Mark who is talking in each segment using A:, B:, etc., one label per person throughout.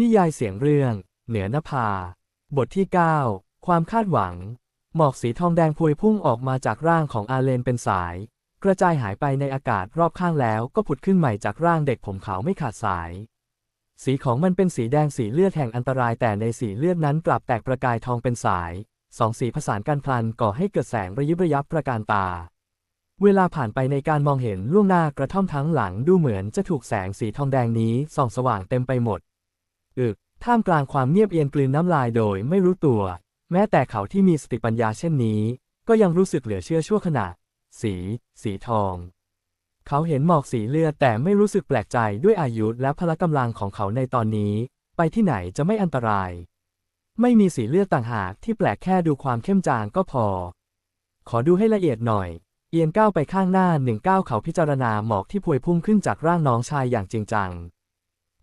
A: นิยายเสียงเรื่อง เหนือนภา บทที่ 9 ความคาดหวัง หมอกสีทองแดงพวยพุ่งออกมาจากร่างของอาเลนเป็นสาย กระจายหายไปในอากาศรอบข้างแล้วก็ผุดขึ้นใหม่จากร่างเด็กผมขาวไม่ขาดสาย สีของมันเป็นสีแดงสีเลือดแห่งอันตรายแต่ในสีเลือดนั้นกลับแตกประกายทองเป็นสาย สองสีผสานกันพลันก่อให้เกิดแสงระยิบระยับประการตาเวลาผ่านไปในการมองเห็นล่วงหน้ากระท่อมทั้งหลังดูเหมือนจะถูกแสงสีทองแดงนี้ส่องสว่างเต็มไปหมด อึกท่ามกลางความเงียบเอียนกลืนน้ำลายโดยไม่รู้ตัว แม้แต่เขาที่มีสติปัญญาเช่นนี้ ก็ยังรู้สึกเหลือเชื่อชั่วขณะ สี สีทอง เขาเห็นหมอกสีเลือดแต่ไม่รู้สึกแปลกใจด้วยอายุและพละกำลังของเขาในตอนนี้ ไปที่ไหนจะไม่อันตราย ไม่มีสีเลือดต่างหากที่แปลกแค่ดูความเข้มจางก็พอ ขอดูให้ละเอียดหน่อย เอียนก้าวไปข้างหน้าหนึ่งก้าวเขาพิจารณาหมอกที่พวยพุ่งขึ้นจากร่างน้องชายอย่างจริงจัง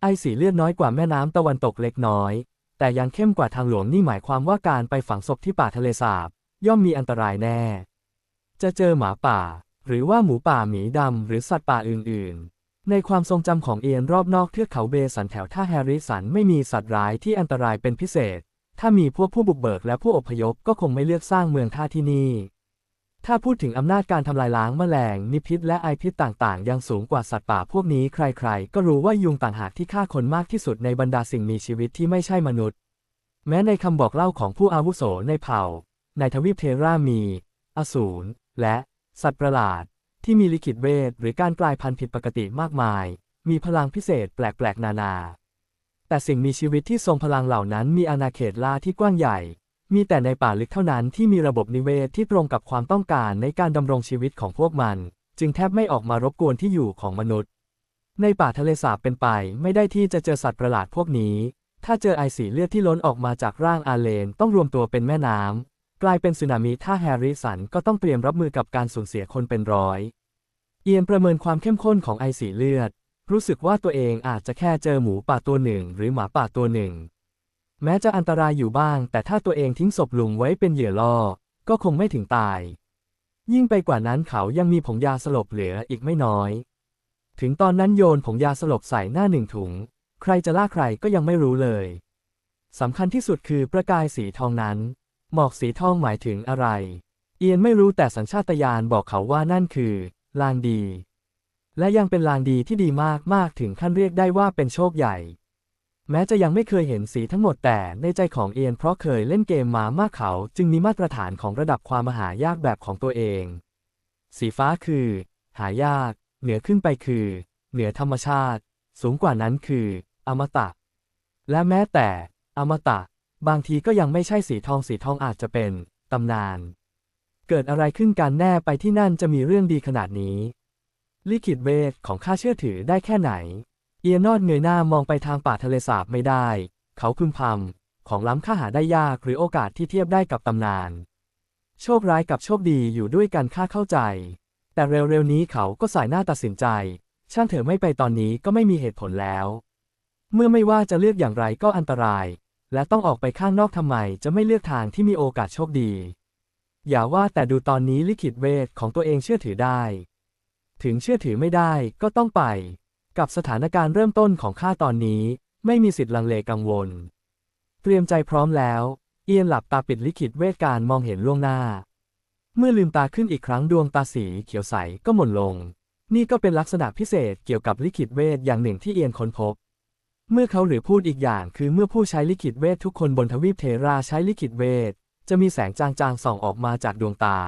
A: ไอสีเลือดน้อยกว่าแม่น้ำตะวันตกเล็กน้อย แต่ยังเข้มกว่าทางหลวงนี่หมายความว่าการไปฝังศพที่ป่าทะเลสาบ ย่อมมีอันตรายแน่ จะเจอหมาป่า หรือว่าหมูป่าหมีดำหรือสัตว์ป่าอื่น ๆ ในความทรงจำของเอียนรอบนอกเทือกเขาเบสันแถวท่าแฮร์ริสันไม่มีสัตว์ร้ายที่อันตรายเป็นพิเศษ ถ้ามีพวกผู้บุกเบิกและผู้อพยพก็คงไม่เลือกสร้างเมืองท่าที่นี่ ถ้าพูดถึงอำนาจการทำลายล้างแมลง นิพิษและไอพิษต่างๆ ยังสูงกว่าสัตว์ป่าพวกนี้ใครๆ ก็รู้ว่ายุงต่างหากที่ฆ่าคนมากที่สุดในบรรดาสิ่งมีชีวิตที่ไม่ใช่มนุษย์ แม้ในคำบอกเล่าของผู้อาวุโสในเผ่า ในทวีปเทรามี อสูร และสัตว์ประหลาด ที่มีลิขิตเวทหรือการกลายพันธุ์ผิดปกติมากมาย มีพลังพิเศษแปลกๆ นานา แต่สิ่งมีชีวิตที่ทรงพลังเหล่านั้นมีอาณาเขตล่าที่กว้างใหญ่ มีแต่ในป่าลึกเท่านั้นที่มีระบบนิเวศที่ตรงกับความต้องการในการดำรงชีวิตของพวกมัน จึงแทบไม่ออกมารบกวนที่อยู่ของมนุษย์ ในป่าทะเลสาบเป็นไปไม่ได้ที่จะเจอสัตว์ประหลาดพวกนี้ ถ้าเจอไอสีเลือดที่ล้นออกมาจากร่างอาเลนต้องรวมตัวเป็นแม่น้ำกลายเป็นสึนามิถ้าแฮร์ริสันก็ต้องเตรียมรับมือกับการสูญเสียคนเป็นร้อย เอียนประเมินความเข้มข้นของไอสีเลือด รู้สึกว่าตัวเองอาจจะแค่เจอหมูป่าตัวหนึ่ง หรือหมาป่าตัวหนึ่ง แม้จะอันตรายอยู่บ้าง แต่ถ้าตัวเองทิ้งศพลุงไว้เป็นเหยื่อล่อ ก็คงไม่ถึงตาย ยิ่งไปกว่านั้นเขายังมีผงยาสลบเหลืออีกไม่น้อย ถึงตอนนั้นโยนผงยาสลบใส่หน้าหนึ่งถุง ใครจะล่าใครก็ยังไม่รู้เลยสำคัญที่สุดคือประกายสีทองนั้น หมอกสีทองหมายถึงอะไร เอียนไม่รู้แต่สัญชาตญาณบอกเขาว่านั่นคือ ลางดี และยังเป็นลางดีที่ดีมากมากถึงขั้นเรียกได้ว่าเป็นโชคใหญ่ แม้จะยังไม่เคยเห็นสีทั้งหมดแต่ในใจของเอียนเพราะเคยเล่นเกมมามากเขาจึงมีมาตรฐานของระดับความมหายากแบบของตัวเอง สีฟ้าคือ หายาก เหนือขึ้นไปคือ เหนือธรรมชาติ สูงกว่านั้นคือ อมตะ และแม้แต่ อมตะ บางทีก็ยังไม่ใช่สีทองสีทองอาจจะเป็นตำนาน เกิดอะไรขึ้นกันแน่ไปที่นั่นจะมีเรื่องดีขนาดนี้ ลิขิตเวทของข้าเชื่อถือได้แค่ไหน เอียนอดเงยหน้ามองไปทางป่าทะเลสาบไม่ได้ เขาพึมพำของล้ำค่าหาได้ยากหรือโอกาสที่เทียบได้กับตำนาน โชคร้ายกับโชคดีอยู่ด้วยกันข้าเข้าใจ แต่เร็วๆนี้เขาก็สายหน้าตัดสินใจ ช่างเถอะไม่ไปตอนนี้ก็ไม่มีเหตุผลแล้ว เมื่อไม่ว่าจะเลือกอย่างไรก็อันตราย และต้องออกไปข้างนอกทำไมจะไม่เลือกทางที่มีโอกาสโชคดี อย่าว่าแต่ดูตอนนี้ลิขิตเวทของตัวเองเชื่อถือได้ ถึงเชื่อถือไม่ได้ก็ต้องไป กับสถานการณ์เริ่มต้นของข้าตอนนี้ ไม่มีสิทธิ์ลังเลกังวล เตรียมใจพร้อมแล้ว เอียนหลับตาปิดลิขิตเวทการมองเห็นล่วงหน้า เมื่อลืมตาขึ้นอีกครั้งดวงตาสีเขียวใสก็หม่นลง นี่ก็เป็นลักษณะพิเศษเกี่ยวกับลิขิตเวทอย่างหนึ่งที่เอียนค้นพบ เมื่อเขาหรือพูดอีกอย่างคือเมื่อผู้ใช้ลิขิตเวททุกคนบนทวีปเทราใช้ลิขิตเวทจะมีแสงจางๆส่องออกมาจากดวงตา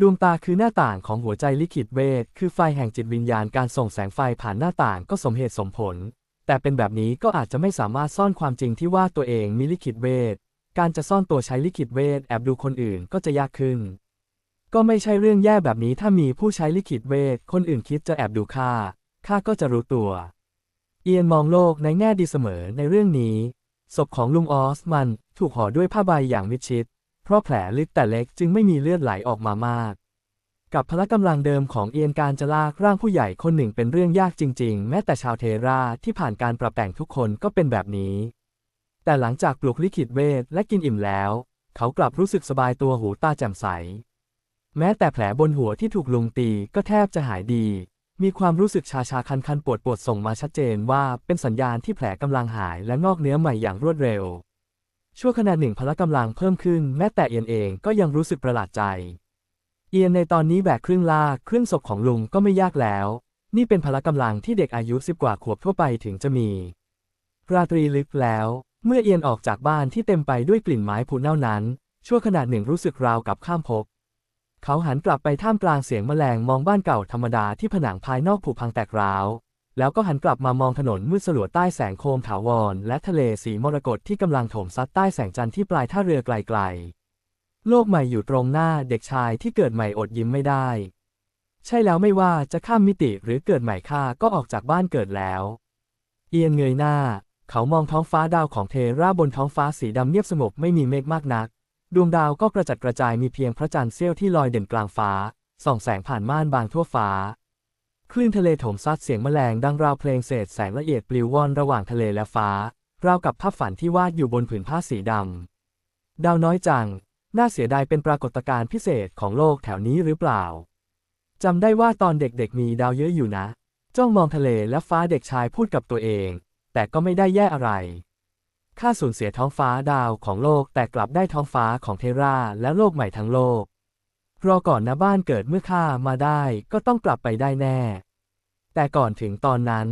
A: ดวงตาคือหน้าต่างของหัวใจลิขิตเวท คือไฟแห่งจิตวิญญาณการส่งแสงไฟผ่านหน้าต่างก็สมเหตุสมผล แต่เป็นแบบนี้ก็อาจจะไม่สามารถซ่อนความจริงที่ว่าตัวเองมีลิขิตเวท การจะซ่อนตัวใช้ลิขิตเวทแอบดูคนอื่นก็จะยากขึ้น ก็ไม่ใช่เรื่องแย่แบบนี้ถ้ามีผู้ใช้ลิขิตเวท คนอื่นคิดจะแอบดูข้าข้าก็จะรู้ตัว เอียนมองโลกในแง่ดีเสมอในเรื่องนี้ศพของลุงออสมันถูกห่อด้วยผ้าใบอย่างมิดชิด เพราะแผลลึกแต่เล็กจึงไม่มีเลือดไหลออกมามาก กับพละกำลังเดิมของเอียนการจะลากร่างผู้ใหญ่คนหนึ่งเป็นเรื่องยากจริง ๆ แม้แต่ชาวเทราที่ผ่านการปรับแต่งทุกคนก็เป็นแบบนี้ แต่หลังจากปลุกลิขิตเวทและกินอิ่มแล้ว เขากลับรู้สึกสบายตัวหูตาแจ่มใส แม้แต่แผลบนหัวที่ถูกลุงตีก็แทบจะหายดี มีความรู้สึกชาชาคันคันปวดปวดส่งมาชัดเจนว่าเป็นสัญญาณที่แผลกำลังหายและงอกเนื้อใหม่อย่างรวดเร็ว ชั่วขณะหนึ่งพละกำลังเพิ่มขึ้นแม้แต่เอียนเองก็ยังรู้สึกประหลาดใจ เอียนในตอนนี้แบกครึ่งลากครึ่งศพของลุงก็ไม่ยากแล้ว นี่เป็นพละกำลังที่เด็กอายุสิบกว่าขวบทั่วไปถึงจะมี ราตรีลึกแล้ว เมื่อเอียนออกจากบ้านที่เต็มไปด้วยกลิ่นไม้ผุเน่านั้น ชั่วขณะหนึ่งรู้สึกราวกับข้ามภพเขาหันกลับไปท่ามกลางเสียงแมลงมองบ้านเก่าธรรมดาที่ผนังภายนอกผุพังแตกร้าว แล้วก็หันกลับมามองถนนมืดสลัวใต้แสงโคมถาวร และทะเลสีมรกตที่กำลังโถมซัดใต้แสงจันทร์ที่ปลายท่าเรือไกลๆ โลกใหม่อยู่ตรงหน้าเด็กชายที่เกิดใหม่อดยิ้มไม่ได้ ใช่แล้วไม่ว่าจะข้ามมิติหรือเกิดใหม่ข้าก็ออกจากบ้านเกิดแล้ว เอียนเงยหน้า เขามองท้องฟ้าดาวของเทราบนท้องฟ้าสีดำเงียบสงบไม่มีเมฆมากนัก ดวงดาวก็กระจัดกระจายมีเพียงพระจันทร์เสี้ยวที่ลอยเด่นกลางฟ้าส่องแสงผ่านม่านบางทั่วฟ้า คลื่นทะเลโถมซัดเสียงแมลงดังราวเพลงเศษแสงละเอียดปลิวว่อนระหว่างทะเลและฟ้า ราวกับภาพฝันที่วาดอยู่บนผืนผ้าสีดำ ดาวน้อยจัง น่าเสียดายเป็นปรากฏการณ์พิเศษของโลกแถวนี้หรือเปล่า จำได้ว่าตอนเด็กๆมีดาวเยอะอยู่นะ จ้องมองทะเลและฟ้าเด็กชายพูดกับตัวเอง แต่ก็ไม่ได้แย่อะไรข้าสูญเสียท้องฟ้าดาวของโลกแต่กลับได้ท้องฟ้าของเทราและโลกใหม่ทั้งโลก รอก่อนนะบ้านเกิดเมื่อข้ามาได้ก็ต้องกลับไปได้แน่ แต่ก่อนถึงตอนนั้น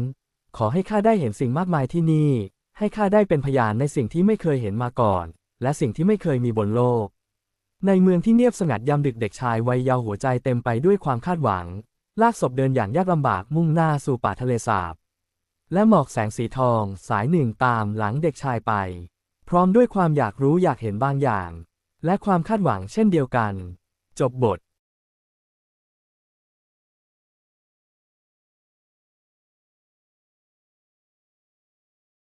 A: ขอให้ข้าได้เห็นสิ่งมากมายที่นี่ ให้ข้าได้เป็นพยานในสิ่งที่ไม่เคยเห็นมาก่อน และสิ่งที่ไม่เคยมีบนโลก ในเมืองที่เงียบสงัดยามดึกเด็กชายวัยเยาว์หัวใจเต็มไปด้วยความคาดหวัง ลากศพเดินอย่างยากลำบากมุ่งหน้าสู่ป่าทะเลสาบ และหมอกแสงสีทอง สายหนึ่งตามหลังเด็กชายไป พร้อมด้วยความอยากรู้อยากเห็นบางอย่าง และความคาดหวังเช่นเดียวกัน จบบท